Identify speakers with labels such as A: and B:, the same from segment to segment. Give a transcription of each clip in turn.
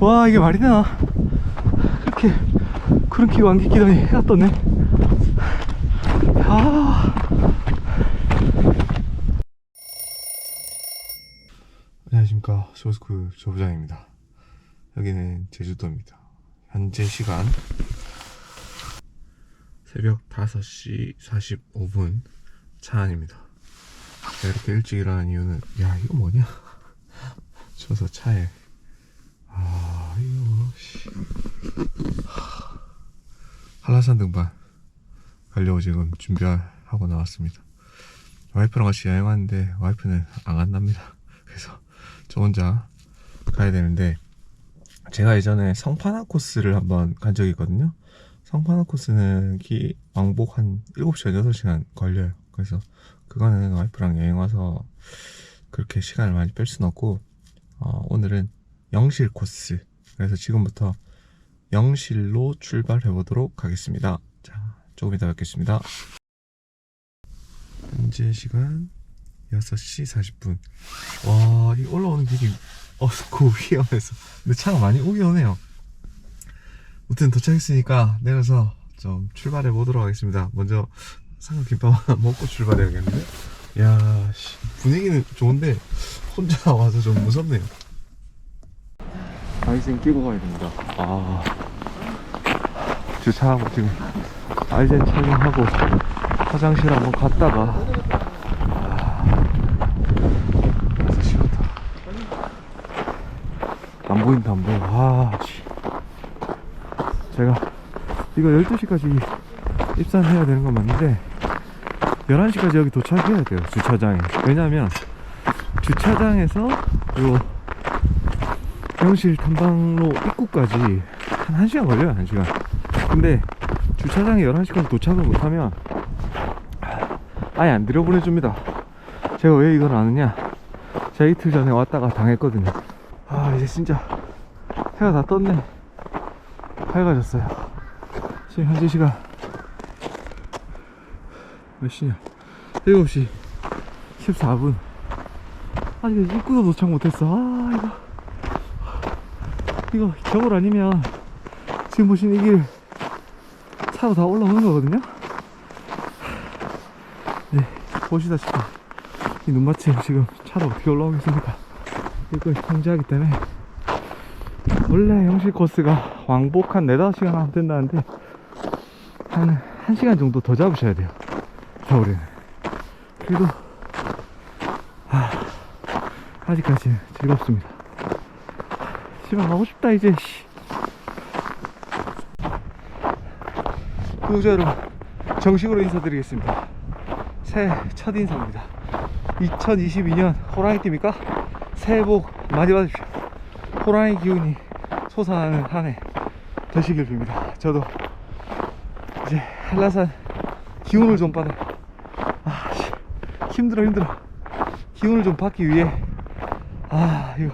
A: 와 이게 말이 되나. 그렇게 구름 끼고 안개 끼더니 해가 떴네 아 안녕하십니까. 쇼스쿨 조부장입니다. 여기는 제주도입니다. 현재 시간 새벽 5시 45분 차 안입니다. 제가 이렇게 일찍 일어난 이유는 야 이거 뭐냐? 추워서 차에 아 이거 씨. 하, 한라산 등반 가려고 지금 준비하고 나왔습니다. 와이프랑 같이 여행 왔는데 와이프는 안 간답니다. 그래서 저 혼자 가야 되는데 제가 예전에 성파나 코스를 한번 간 적이 있거든요. 성파나 코스는 기 왕복 한 7시간 8시간 걸려요. 그래서 그거는 와이프랑 여행 와서 그렇게 시간을 많이 뺄 수는 없고 어, 오늘은 영실 코스 그래서 지금부터 영실로 출발해 보도록 하겠습니다 자 조금 이따 뵙겠습니다 현재 시간 6시 40분 와, 이 올라오는 길이 어스고 위험해서. 근데 차가 많이 오긴 오네요. 아무튼 도착했으니까 내려서 좀 출발해 보도록 하겠습니다. 먼저 삼각김밥 하나 먹고 출발해야겠는데? 야, 씨, 분위기는 좋은데 혼자 와서 좀 무섭네요. 아이젠 끼고 가야 됩니다. 아, 주차하고 지금 아이젠 착용하고 화장실 한번 갔다가 그래서 쉬었다. 안 보인다, 안 보여. 아, 씨. 제가 이거 12시까지 입산해야 되는 건 맞는데, 11시까지 여기 도착해야 돼요, 주차장에. 왜냐면, 주차장에서 요 영실 탐방로 입구까지 한 1시간 걸려요, 1시간. 근데, 주차장에 11시까지 도착을 못하면, 아예 안 들여보내줍니다. 제가 왜 이걸 아느냐? 제가 이틀 전에 왔다가 당했거든요. 아, 이제 진짜 해가 다 떴네. 밝아졌어요. 지금 현재 시간 몇 시냐? 7시 14분. 아직 입구도 도착 못했어. 아, 이거. 이거 겨울 아니면 지금 보신 이길 차로 다 올라오는 거거든요? 네, 보시다시피 이 눈밭에 지금 차로 어떻게 올라오겠습니까? 이걸 통제하기 때문에 원래 영실 코스가 왕복 한 4, 5시간 하면 된다는데 한 1시간 정도 더 잡으셔야 돼요 겨울에는 그래도 아, 아직까지는 즐겁습니다 집에 가고 싶다 이제 씨. 구독자 여러분 정식으로 인사드리겠습니다 새해 첫 인사입니다 2022년 호랑이 띠입니까? 새해 복 많이 받으십시오. 호랑이 기운이 솟아나는 한 해 되시길 빕니다. 저도 이제 한라산 기운을 좀 받아. 아, 씨. 힘들어, 힘들어. 기운을 좀 받기 위해, 아, 이거,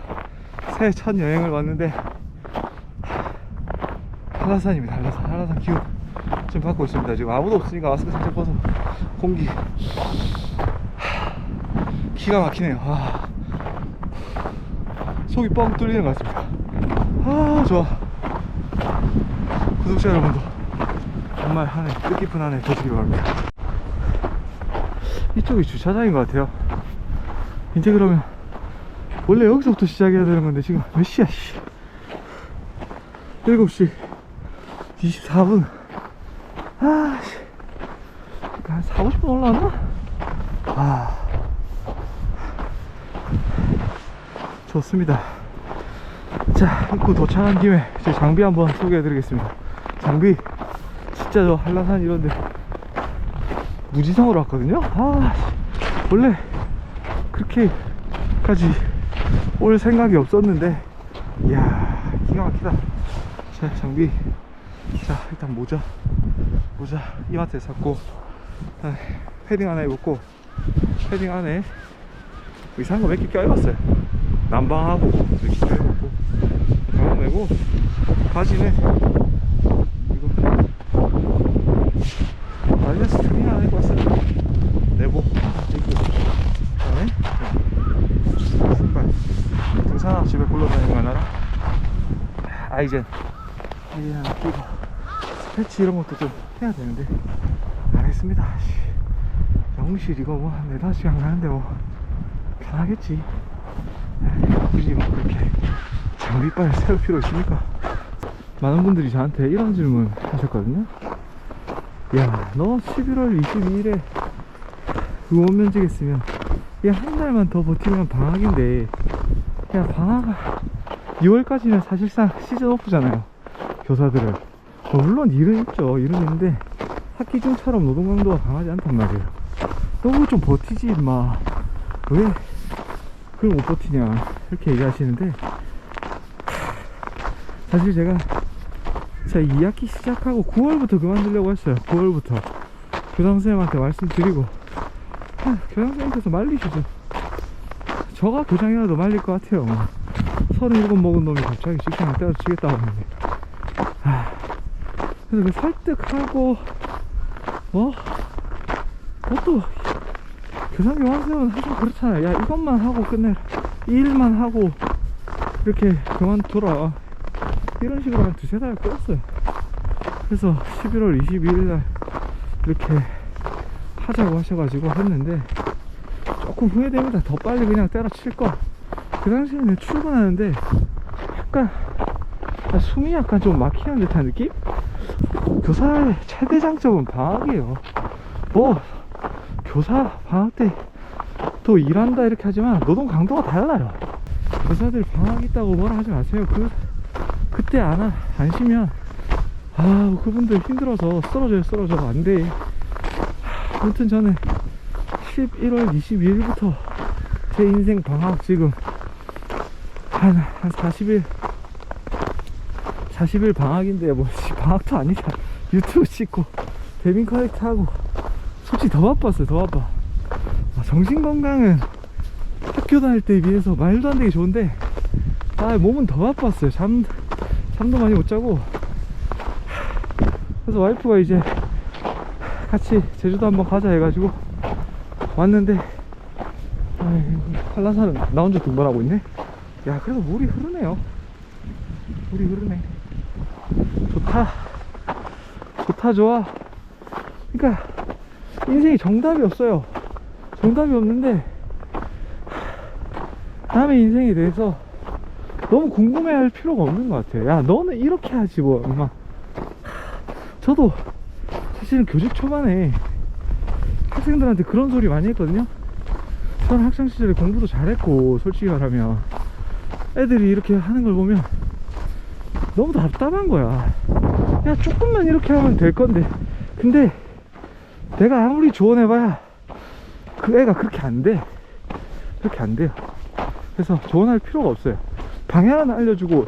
A: 새해 첫 여행을 왔는데, 한라산입니다, 한라산. 한라산 기운 좀 받고 있습니다. 지금 아무도 없으니까 마스크 살짝 벗어. 공기. 기가 막히네요. 아. 속이 뻥 뚫리는 것 같습니다. 아, 좋아. 구독자 여러분도 정말 한 해, 뜻깊은 한해 되시기 바랍니다. 이쪽이 주차장인 것 같아요. 이제 그러면 원래 여기서부터 시작해야 되는 건데 지금 몇 시야, 씨. 7시 24분. 아, 씨. 한 4, 50분 올라왔나? 아. 좋습니다. 자, 입구 도착한 김에 제 장비 한번 소개해 드리겠습니다. 장비, 진짜 저 한라산 이런데 무지성으로 왔거든요? 아, 원래 그렇게까지 올 생각이 없었는데, 이야, 기가 막히다. 자, 장비. 자, 일단 모자. 모자 이마트에 샀고, 아, 패딩 하나 입었고, 패딩 안에 이상한 거 몇 개 껴입었어요. 난방하고 이렇게 껴입었고 가방 메고 바지는 이거 아디다스 트윈 하나 입고 왔어요. 내복 입고 그다음에 신발 등산화 집에 굴러다니는 거 하나랑
B: 이제. 이제 하나 끼고 스패치 이런 것도 좀 해야 되는데. 안 했습니다. 씨. 영실 이거 뭐한 네다섯 시간 가는데 뭐 편하겠지. 굳이 뭐 그렇게 장비빨 세울 필요 있습니까? 많은 분들이 저한테 이런 질문 하셨거든요. 야너 11월 22일에 의원면직 했으면 야 한 달만 더 버티면 방학인데. 야 방학 6월까지는 사실상 시즌 오프잖아요. 교사들은. 어, 물론 일은 있죠. 일은 있는데 학기 중처럼 노동 강도가 강하지 않단 말이에요. 너무 좀 버티지 임마. 왜 그걸 못 버티냐. 이렇게 얘기하시는데 사실 제가 자 2학기 시작하고 9월부터 그만두려고 했어요. 9월부터. 교장선생님한테 말씀드리고. 아, 교장선생님께서 말리시죠. 저가 교장이라도 말릴 것 같아요. 뭐. 37 먹은 놈이 갑자기 직장을 때려치겠다고 하는데 아, 그래서 그 설득하고 뭐? 그것도 교장 교환생은 사실 그렇잖아요. 야 이것만 하고 끝내라. 이 일만 하고 이렇게 그만둬라. 이런 식으로 한 두세 달 끌었어요. 그래서 11월 22일 날 이렇게 하자고 하셔가지고 했는데 조금 후회됩니다. 더 빨리 그냥 때려칠 걸 그 당시에는 출근하는데 약간 아, 숨이 약간 좀 막히는 듯한 느낌? 교사의 최대 장점은 방학이에요. 뭐 교사 방학 때 또 일한다 이렇게 하지만 노동 강도가 달라요. 교사들 방학 있다고 뭐라 하지 마세요. 그 그때 안, 하- 안 쉬면 아 그분들 힘들어서 쓰러져요 쓰러져 안돼. 아무튼 저는 11월 22일부터 제 인생 방학 지금 한, 한 40일 40일 방학인데 뭐 씨, 방학도 아니야 유튜브 찍고 데빈 커넥트 하고. 솔직히 더 바빴어요 더 바빠. 아, 정신건강은 학교 다닐 때에 비해서 말도 안 되게 좋은데 아 몸은 더 바빴어요. 잠, 잠도 많이 못 자고. 그래서 와이프가 이제 같이 제주도 한번 가자 해가지고 왔는데 아이, 한라산은 나 혼자 등반하고 있네 야 그래도 물이 흐르네요. 물이 흐르네. 좋다. 좋다 좋아. 그러니까 인생이 정답이 없어요. 정답이 없는데 남의 인생에 대해서 너무 궁금해할 필요가 없는 것 같아요. 야 너는 이렇게 하지 뭐 엄마. 저도 사실은 교직 초반에 학생들한테 그런 소리 많이 했거든요. 저는 학창시절에 공부도 잘했고 솔직히 말하면 애들이 이렇게 하는 걸 보면 너무 답답한 거야. 야 조금만 이렇게 하면 될 건데. 근데 내가 아무리 조언해봐야 그 애가 그렇게 안돼. 그렇게 안 돼요. 그래서 조언할 필요가 없어요. 방향은 알려주고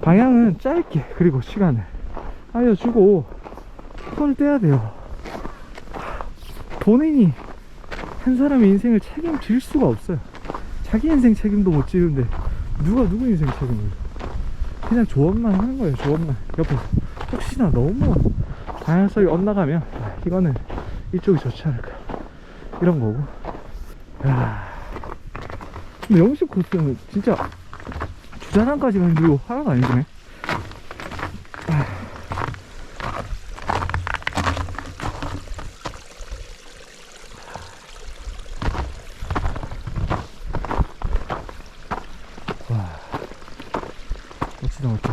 B: 방향은 짧게 그리고 시간을 알려주고 손을 떼야 돼요. 본인이 한 사람의 인생을 책임질 수가 없어요 자기 인생 책임도 못 지는데 누가 누구 인생 책임을? 져? 그냥 조언만 하는 거예요 조언만. 옆에서. 혹시나 너무 방향성이 엇나가면 아, 이거는 이쪽이 좋지 않을까. 이런 거고. 야. 근데 영식 코스는 진짜 주차장까지가 힘들고 하나도 안 힘드네 와 멋지다 멋져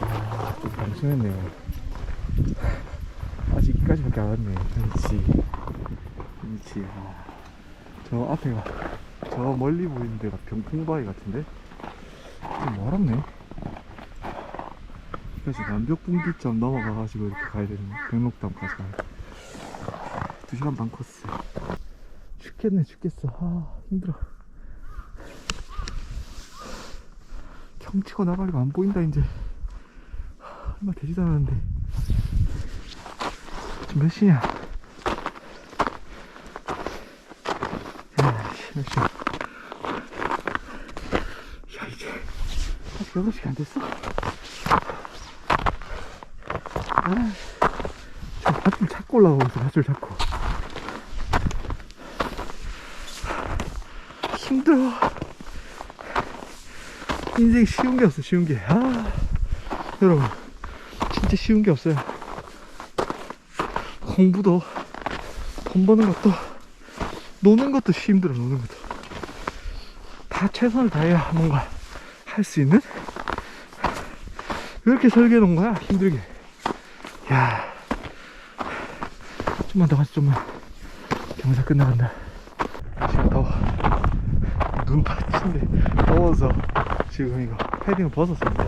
B: 아, 좀 방심했네요. 아직 여기까지밖에 안 왔네. 그렇지. 그렇지. 아, 저 앞에가 저 멀리 보이는 데가 병풍바위 같은데? 좀 멀었네. 그래서 남벽분기점 넘어가가지고 이렇게 가야 되는 백록담까지 가야 돼 2시간 반 코스. 죽겠네 죽겠어. 아 힘들어. 경치가 나발이가 안 보인다 이제 하, 얼마 되지도 않았는데 지금 몇 시냐 야, 씨, 몇 시야 야 이제 아직 6시가 안 됐어 아, 저 밧줄 찾고 올라가고 있어, 밧줄 찾고. 힘들어. 인생 쉬운 게 없어, 쉬운 게. 아, 여러분, 진짜 쉬운 게 없어요. 공부도, 돈 버는 것도, 노는 것도 힘들어, 노는 것도. 다 최선을 다해야 뭔가 할 수 있는? 왜 이렇게 설계해 놓은 거야? 힘들게. 야 좀만 더 가자, 좀만. 경사 끝나간다. 지금 더워. 눈 받친데 더워서 지금 이거 패딩을 벗었습니다.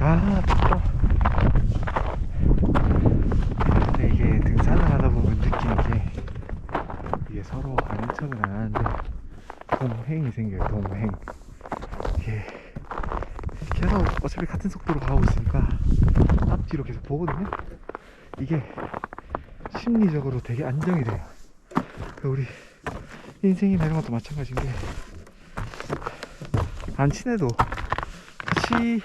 B: 아, 춥다. 근데 이게 등산을 하다 보면 느끼는 게 이게 서로 아는 척은 안 하는데 동행이 생겨요, 동행. 이게 계속 어차피 같은 속도로 가고 있으니까 앞뒤로 계속 보거든요. 이게 심리적으로 되게 안정이 돼요. 그 우리 인생이나 이런 것도 마찬가지인 게 안 친해도 같이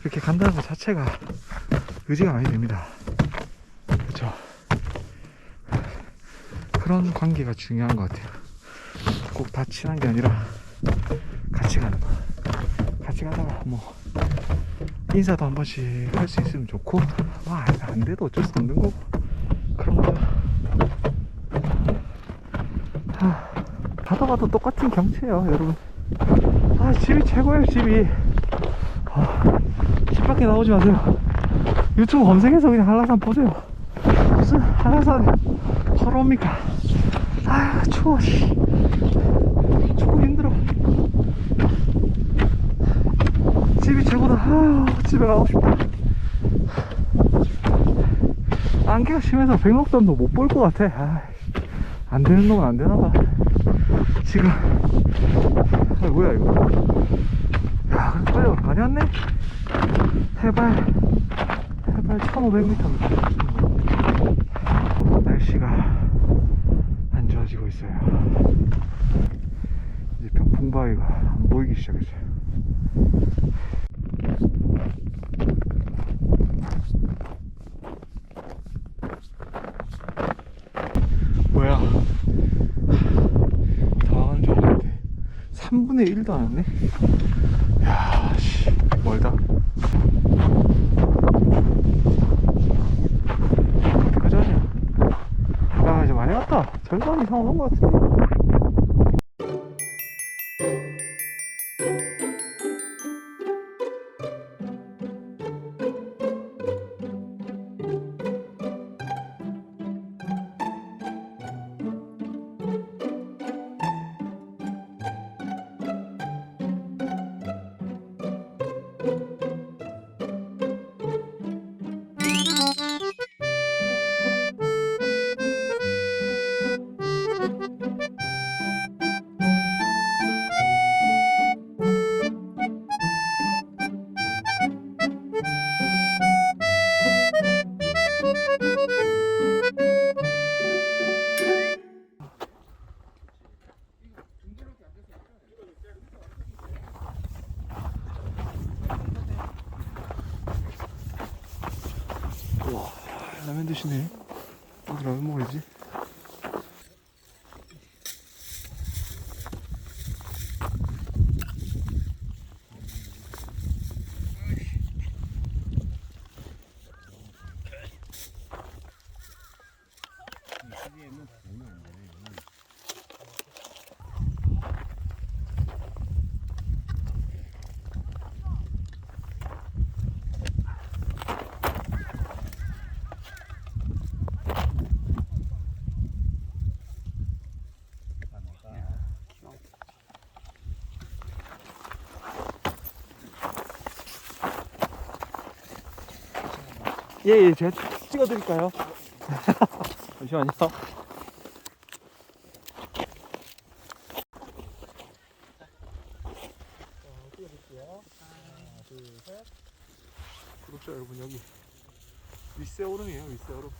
B: 이렇게 간다는 것 자체가 의지가 많이 됩니다. 그렇죠? 그런 관계가 중요한 것 같아요. 꼭다 친한 게 아니라 같이 가는 거. 같이 가다가 뭐 인사도 한 번씩 할 수 있으면 좋고 뭐 안, 안 돼도 어쩔 수 없는 거고 그런 거. 하, 가다 가도 똑같은 경치예요, 여러분. 아 집이 최고예요, 집이. 아, 집 밖에 나오지 마세요. 유튜브 검색해서 그냥 한라산 보세요. 무슨 한라산 걸어옵니까? 아 추워 씨. 춥고 힘들어 집이 최고다 아 집에 가고 싶다 안개가 심해서 백록담도 못 볼 것 같아. 아, 안 되는 놈은 안 되나 봐. 지금. 아 뭐야 이거. 야 그래도 빨리 많이 왔네. 해발 해발 1500m 날씨가 안 좋아지고 있어요. 이제 병풍바위가 안 보이기 시작했어요 뭐야 다 와가는 줄 알았는데 3분의 1도 안 왔네. 야 씨 멀다. 어디까지 하냐 야 이제 많이 왔다. 절반 이상 오는 것 같은데 라면 드시네. 라면 먹어야지 예 예 제가 찍어드릴까요? 잠시만요. 구독자 여러분 여기 윗세오름이에요 윗세오름.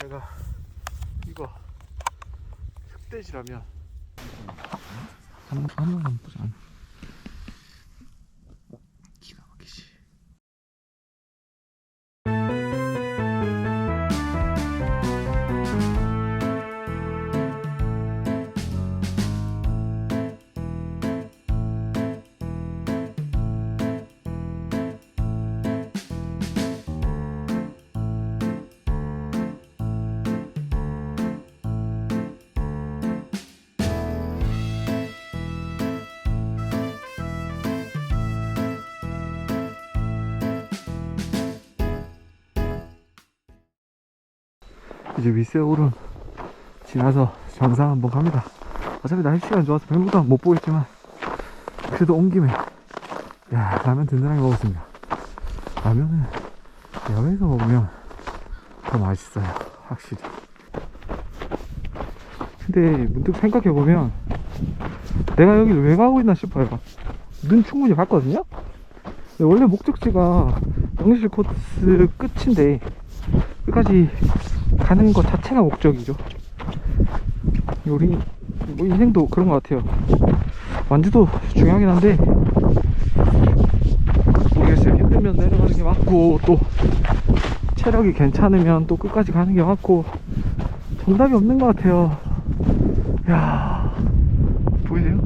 B: 제가 이거 흑돼지라면 한, 한번 이제 윗세 오름 지나서 정상 한번 갑니다. 어차피 날씨가 좋아서 별로도 못 보겠지만 그래도 온 김에 야 라면 든든하게 먹었습니다. 라면은 야외에서 먹으면 더 맛있어요. 확실히. 근데 문득 생각해보면 내가 여기를 왜 가고 있나 싶어요. 눈 충분히 봤거든요? 원래 목적지가 영실 코스 끝인데 끝까지 가는 것 자체가 목적이죠. 우리 뭐 인생도 그런 것 같아요. 완주도 중요하긴 한데 모르겠어요. 힘들면 내려가는 게 맞고 또 체력이 괜찮으면 또 끝까지 가는 게 맞고 정답이 없는 것 같아요. 야 보이세요?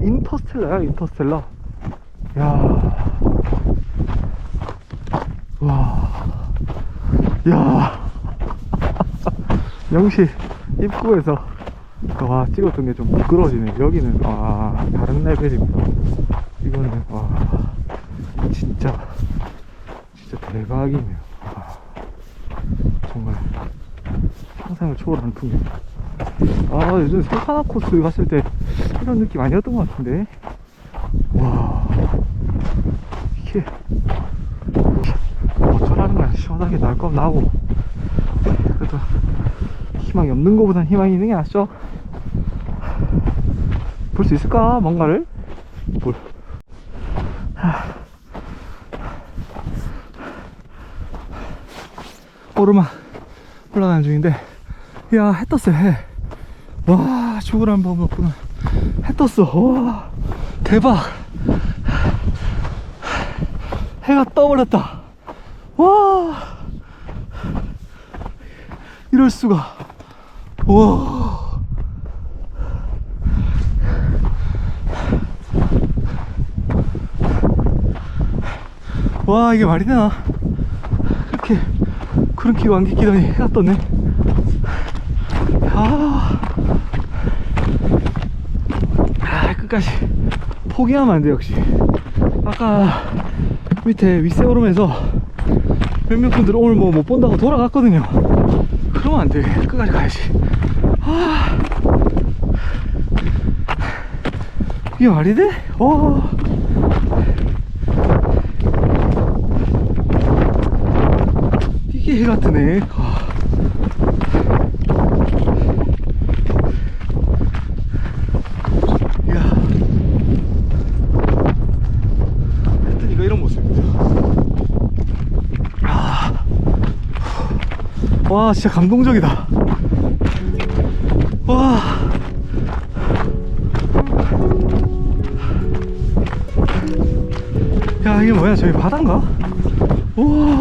B: 인터스텔라야 인터스텔라. 야. 와. 야. 영시 입구에서 와 찍었던 게 좀 부끄러워지네. 여기는 와 다른 레벨입니다. 이거는 와 진짜 진짜 대박이네요. 와, 정말 상상을 초월하는 풍경. 아 요즘 설카나 코스 갔을 때 이런 느낌 아니었던 것 같은데. 와 이게 시원하게 날 거면 나고. 그래도 희망이 없는 거보단 희망이 있는 게 낫죠. 볼 수 있을까? 뭔가를? 볼. 하. 오르막 올라가는 중인데 야해 떴어 해와 죽으라는 법 없구나. 해 떴어 와 대박. 해가 떠버렸다 와 이럴 수가 와 와, 이게 말이 되나? 그렇게 구름 끼고 안개 끼더니 해가 떴네. 아, 아 끝까지 포기하면 안 돼, 역시. 아까 밑에 윗세오름에서 몇몇 분들 오늘 뭐 못 본다고 돌아갔거든요. 그러면 안 돼. 끝까지 가야지. 아, 이게 말이 돼? 와. 이게 해 같으네. 와. 이야. 하여튼 이거 이런 모습입니다. 와, 진짜 감동적이다. 와. 야, 이게 뭐야? 저기 바다인가? 우와.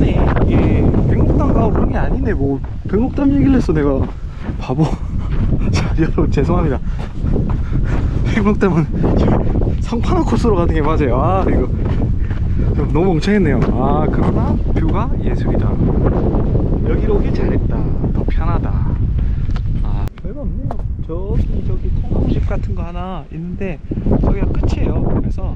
B: 끝이네. 예. 가고 그런 게 아니네. 뭐 백록담 얘기를 했어 내가. 바보. 자 여러분 죄송합니다. 백록담은 성판화 코스로 가는 게 맞아요. 아 이거. 좀 너무 멍청했네요. 아 그러나 뷰가 예술이다. 여기로 오길 잘했다. 더 편하다. 아 별거 없네요. 저기 저기 통나무집 같은 거 하나 있는데 저기가 끝이에요. 그래서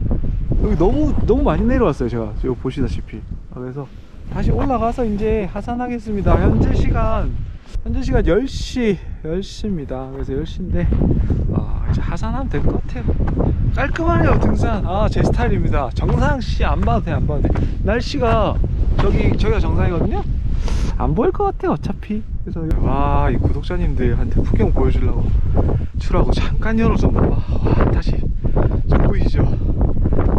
B: 여기 너무 너무 많이 내려왔어요 제가. 지금 보시다시피. 아, 그래서 다시 올라가서 이제 하산하겠습니다. 현재 시간 현재 시간 10시 10시입니다. 그래서 10시인데 아 이제 하산하면 될 것 같아요. 깔끔하네요 등산. 아 제 스타일입니다. 정상씨 안 봐도 돼안 봐도 돼. 날씨가 저기 저기가 정상이거든요? 안 보일 것 같아요 어차피. 그래서 와 이 구독자님들한테 풍경 보여주려고 추라고 잠깐 열어줬나봐. 와 다시 저 보이시죠?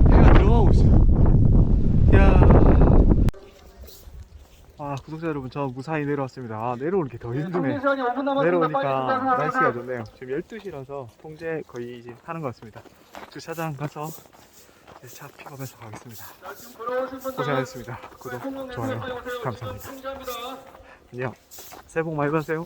B: 해가 들어가고 있어요. 야. 아 구독자 여러분 저 무사히 내려왔습니다. 아 내려오는 게 더 힘드네. 내려오니까 날씨가 좋네요. 지금 12시라서 통제 거의 이제 하는 것 같습니다. 주차장 가서 차 픽업해서 가겠습니다. 고생하셨습니다. 구독 좋아요. 감사합니다. 안녕. 새해 복 많이 받으세요